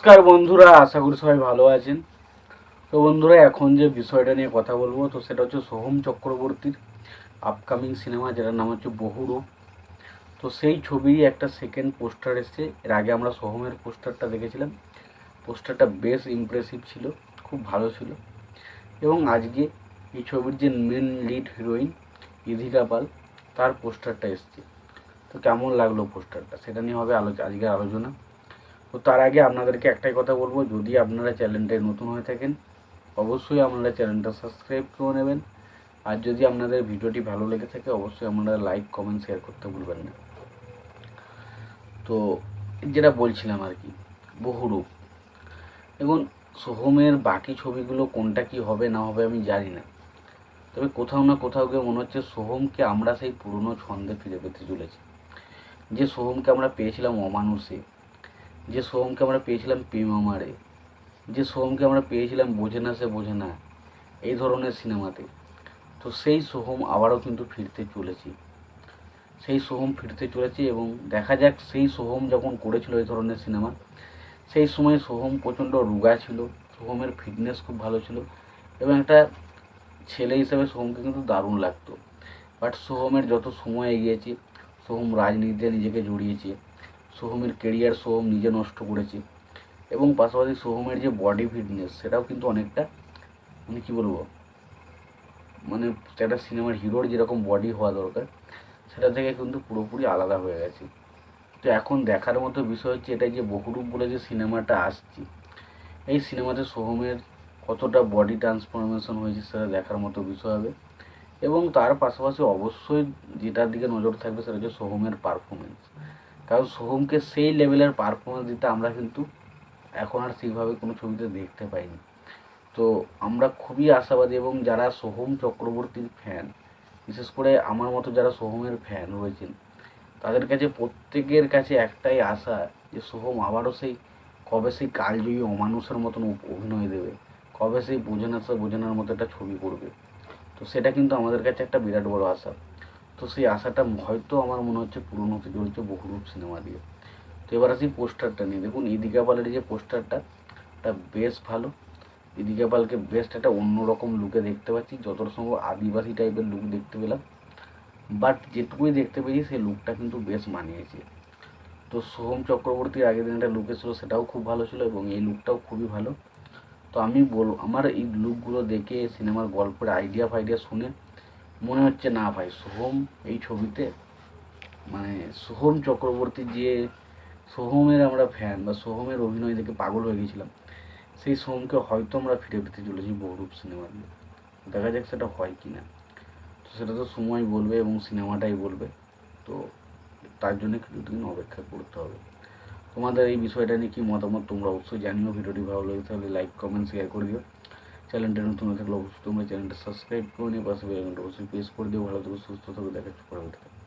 নমস্কার বন্ধুরা, আশা করি সবাই ভালো আছেন। তো বন্ধুরা, এখন যে বিষয়টা নিয়ে কথা বলব, তো সেটা হচ্ছে সোহম চক্রবর্তীর আপকামিং সিনেমা যেটার নাম হচ্ছে বহুরূপ তো সেই ছবি একটা সেকেন্ড পোস্টার এসছে। এর আগে আমরা সোহমের পোস্টারটা দেখেছিলাম। পোস্টারটা বেশ ইমপ্রেসিভ ছিল, খুব ভালো ছিল। এবং আজকে এই ছবির যে main lead heroine Idhika Pal, তার পোস্টারটা এসছে। তো কেমন লাগল পোস্টারটা সেটা নিয়ে হবে আলোচনা আজকে আলোচনা। তো তার আগে আপনাদেরকে একটাই কথা বলব, যদি আপনারা চ্যানেলটায় নতুন হয়ে থাকেন, অবশ্যই আপনারা চ্যানেলটা সাবস্ক্রাইব করে নেবেন। আর যদি আপনাদের ভিডিওটি ভালো লেগে থাকে, অবশ্যই আপনারা লাইক, কমেন্ট, শেয়ার করতে ভুলবেন না। তো যেটা বলছিলাম আর কি বহুরূপ এবং সোহমের বাকি ছবিগুলো কোনটা কি হবে, না হবে, আমি জানি না। তবে কোথাও না কোথাও গিয়ে মনে হচ্ছে সোহমকে আমরা সেই পুরনো ছন্দে ফিরে পেতে চলেছি। যে সোহমকে আমরা পেয়েছিলাম অমানুষে যে সোহমকে আমরা পেয়েছিলাম প্রেম আমারে যে সোহমকে আমরা পেয়েছিলাম বোঝে না সে বোঝে না, এই ধরনের সিনেমাতে। তো সেই সোহম আবারও কিন্তু ফিরতে চলেছি। সেই সোহম ফিরতে চলেছে এবং দেখা যাক সেই সোহম যখন করেছিল এই ধরনের সিনেমা, সেই সময় সোহম প্রচণ্ড রুগা ছিল, সোহমের ফিটনেস খুব ভালো ছিল এবং একটা ছেলে হিসেবে সোহমকে কিন্তু দারুণ লাগতো। বাট সোহমের যত সময় এগিয়েছে, সোহম রাজনীতিতে নিজেকে জড়িয়েছে সোহমের কেরিয়ার সোহম নিজে নষ্ট করেছে। এবং পাশাপাশি সোহমের যে বডি ফিটনেস সেটাও কিন্তু অনেকটা মানে কী বলব মানে একটা সিনেমার হিরোর যেরকম বডি হওয়া দরকার, সেটা থেকে কিন্তু পুরোপুরি আলাদা হয়ে গেছে। তো এখন দেখার মতো বিষয় হচ্ছে এটাই যে বহুরূপ বলে যে সিনেমাটা আসছে, এই সিনেমাতে সোহমের কতটা বডি ট্রান্সফরমেশন হয়েছে সেটা দেখার মতো বিষয় হবে। এবং তার পাশাপাশি অবশ্যই যেটার দিকে নজর থাকবে সেটা হচ্ছে সোহমের পারফরমেন্স কারণ সোহমকে সেই লেভেলের পারফরমেন্স দিতে আমরা কিন্তু এখন আর সেইভাবে কোনো ছবিতে দেখতে পাইনি। তো আমরা খুবই আশাবাদী এবং যারা সোহম চক্রবর্তীর ফ্যান বিশেষ করে আমার মতো যারা সোহমের ফ্যান রয়েছেন, তাদের কাছে প্রত্যেকের কাছে একটাই আশা যে সোহম আবারও সেই কবে সেই কালজয়ী অমানুষের মতন অভিনয় দেবে, কবে সেই বোঝে না সে বোঝে নার মতো একটা ছবি করবে। তো সেটা কিন্তু আমাদের কাছে একটা বিরাট বড় আশা। তো সেই আশাটা হয়তো আমার মনে হচ্ছে পূরণ হতে চলছে বহুরূপ সিনেমা দিয়ে। তো এবার আসি পোস্টারটা নিয়ে। দেখুন, ইদিকা পালের যে পোস্টারটা এটা বেশ ভালো। ইদিকা পালকে বেস্ট একটা অন্যরকম লুকে দেখতে পাচ্ছি। যতটা সম্ভব আদিবাসী টাইপের লুক দেখতে পেলাম। বাট যেটুকুই দেখতে পেয়েছি, সেই লুকটা কিন্তু বেশ মানিয়েছে। তো সোহম চক্রবর্তীর আগের দিন একটা লুক এসেছিল, সেটাও খুব ভালো ছিল এবং এই লুকটাও খুবই ভালো। তো আমি বল, আমার এই লুকগুলো দেখে সিনেমার গল্পের আইডিয়া ফাইডিয়া শুনে মনে হচ্ছে, না ভাই, সোহম এই ছবিতে মানে সোহম চক্রবর্তীর যে সোহমের আমরা ফ্যান বা সোহমের অভিনয় দেখে পাগল হয়ে গেছিলাম, সেই সোহমকে হয়তো আমরা ফিরে পেতে চলেছি বহুরূপ সিনেমা দিয়ে দেখা যাক সেটা হয় কি না তো সেটা তো সময় বলবে এবং সিনেমাটাই বলবে। তো তার জন্য কিছুদিন অপেক্ষা করতে হবে। তোমাদের এই বিষয়টা নিয়ে কী মতামত তোমরা অবশ্যই জানিও। ভিডিওটি ভালো লাগে তাহলে লাইক কমেন্ট শেয়ার করে দিও। চ্যানেলটা নতুন হয়ে থাকলে অবশ্যই তোমরা চ্যানেলটা সাবস্ক্রাইব করে নিয়ে পাশে বেল আইকনটা অবশ্যই প্রেস করে দিও। ভালো থাকো, সুস্থ থাকো, দেখা হচ্ছে পরবর্তীতে।